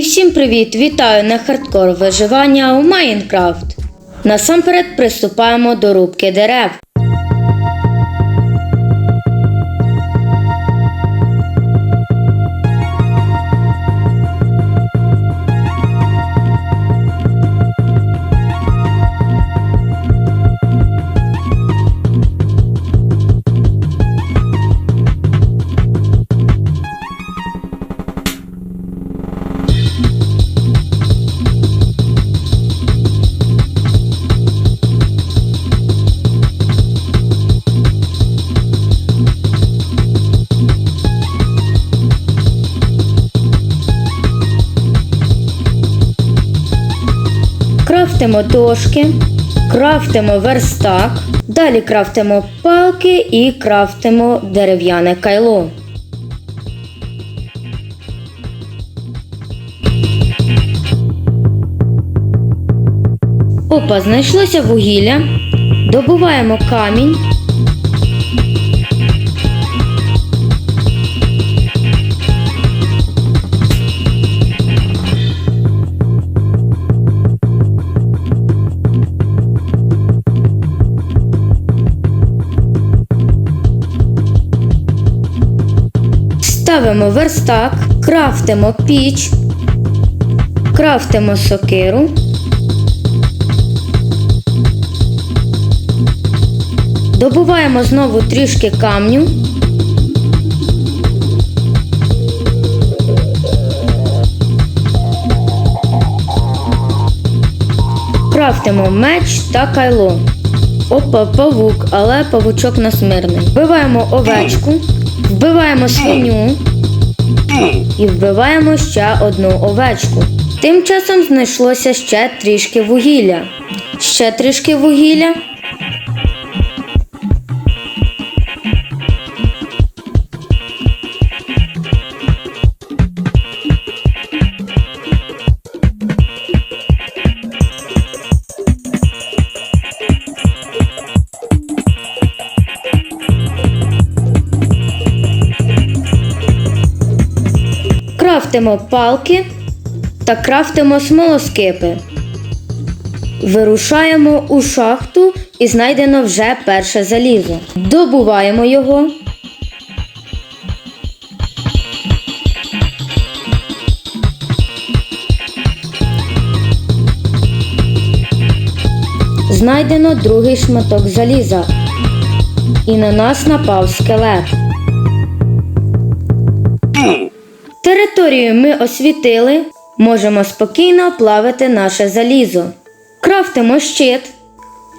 Всім привіт! Вітаю на хардкор виживання у Майнкрафт. Насамперед приступаємо до рубки дерев. Крафтимо дошки, крафтимо верстак, далі крафтимо палки і крафтимо дерев'яне кайло. Опа, знайшлося вугілля. Добуваємо камінь. Ставимо верстак, крафтимо піч, крафтимо сокиру. Добуваємо знову трішки камню. Крафтимо меч та кайло. Опа, павук, але павучок насмирний. Вбиваємо овечку, вбиваємо свиню і вбиваємо ще одну овечку. Тим часом знайшлося ще трішки вугілля. Ще трішки вугілля. Крафтимо палки та крафтимо смолоскипи. Вирушаємо у шахту і знайдено вже перше залізо. Добуваємо його. Знайдено другий шматок заліза. І на нас напав скелет. Територію ми освітили, можемо спокійно плавити наше залізо. Крафтимо щит.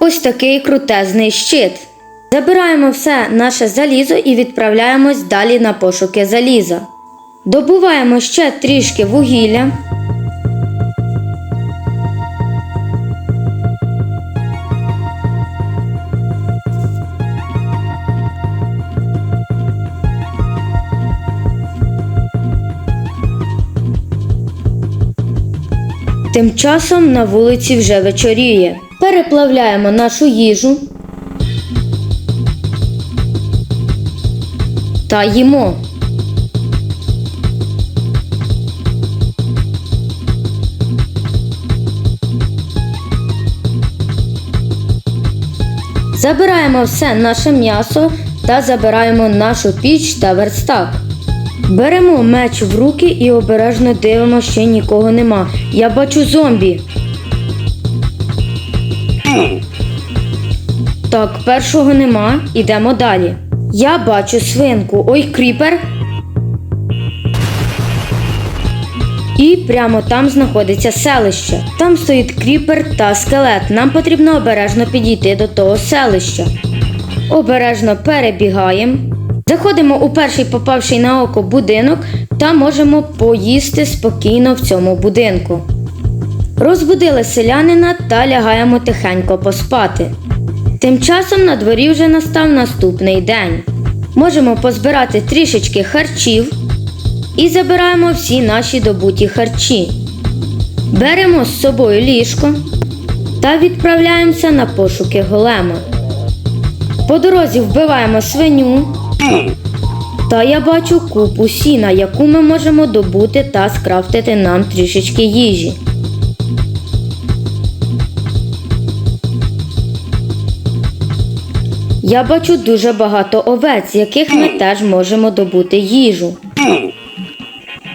Ось такий крутезний щит. Забираємо все наше залізо і відправляємось далі на пошуки заліза. Добуваємо ще трішки вугілля. Тим часом на вулиці вже вечоріє. Переплавляємо нашу їжу та їмо. Забираємо все наше м'ясо та забираємо нашу піч та верстак. Беремо меч в руки і обережно дивимося, що нікого нема. Я бачу зомбі. Так, першого нема, ідемо далі. Я бачу свинку. Ой, кріпер. І прямо там знаходиться селище. Там стоїть кріпер та скелет. Нам потрібно обережно підійти до того селища. Обережно перебігаємо. Заходимо у перший попавший на око будинок та можемо поїсти спокійно в цьому будинку. Розбудили селянина та лягаємо тихенько поспати. Тим часом на дворі вже настав наступний день. Можемо позбирати трішечки харчів і забираємо всі наші добуті харчі. Беремо з собою ліжко та відправляємося на пошуки голема. По дорозі вбиваємо свиню, Та я бачу купу сіна, яку ми можемо добути та скрафтити нам трішечки їжі. Я бачу дуже багато овець, яких ми теж можемо добути їжу.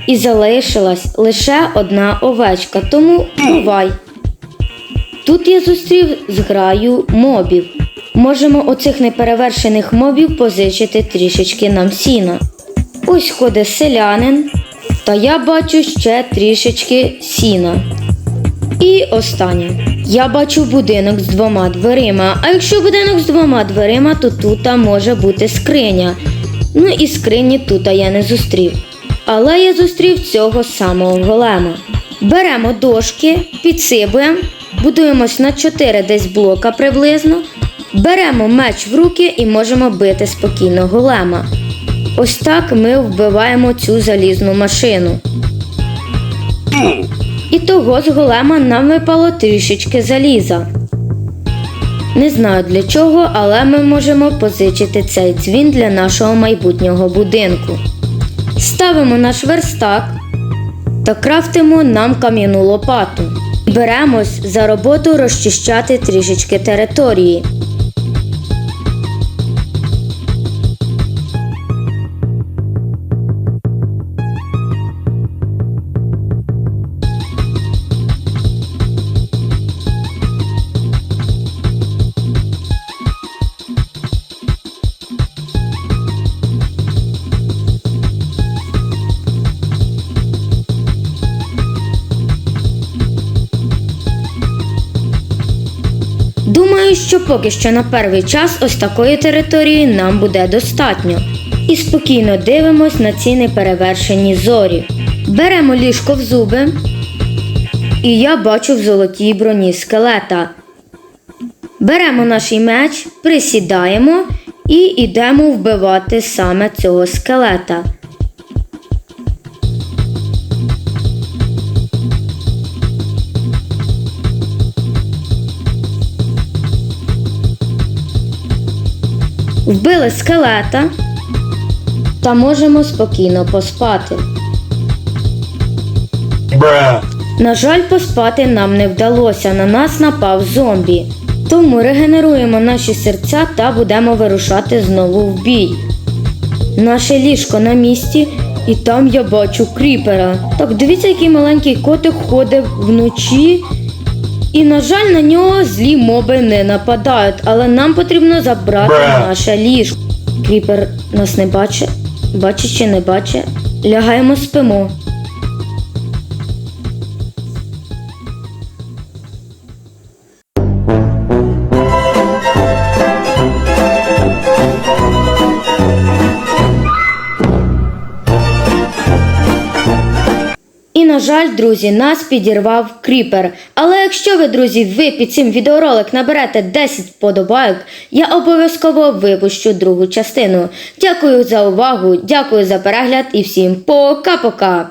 І залишилась лише одна овечка, тому бувай. Тут я зустрів зграю мобів. Можемо оцих неперевершених мобів позичити трішечки нам сіна. Ось ходить селянин, та я бачу ще трішечки сіна. І останнє. Я бачу будинок з двома дверима. А якщо будинок з двома дверима, то тут може бути скриня. Ну і скрині тут я не зустрів. Але я зустрів цього самого голема. Беремо дошки, підсибуємо, будуємось на 4 десь блока приблизно. Беремо меч в руки і можемо бити спокійно голема. Ось так ми вбиваємо цю залізну машину. І того з голема нам випало трішечки заліза. Не знаю для чого, але ми можемо позичити цей дзвін для нашого майбутнього будинку. Ставимо наш верстак та крафтимо нам кам'яну лопату. Беремось за роботу розчищати трішечки території. Що поки що на перший час ось такої території нам буде достатньо. І спокійно дивимось на ці неперевершені зорі. Беремо ліжко в зуби, і я бачу в золотій броні скелета. Беремо наш меч, присідаємо і йдемо вбивати саме цього скелета. Вбили скелета та можемо спокійно поспати. Bruh. На жаль, поспати нам не вдалося, на нас напав зомбі. Тому регенеруємо наші серця та будемо вирушати знову в бій. Наше ліжко на місці, і там я бачу кріпера. Так, дивіться, який маленький котик ходить вночі. І, на жаль, на нього злі моби не нападають, але нам потрібно забрати Бра. наше ліжко. Кріпер нас не бачить, бачить чи не бачить. Лягаємо спимо. На жаль, друзі, нас підірвав кріпер. Але якщо ви, друзі, ви під цим відеоролик наберете 10 вподобайок, я обов'язково випущу другу частину. Дякую за увагу, дякую за перегляд і всім пока-пока!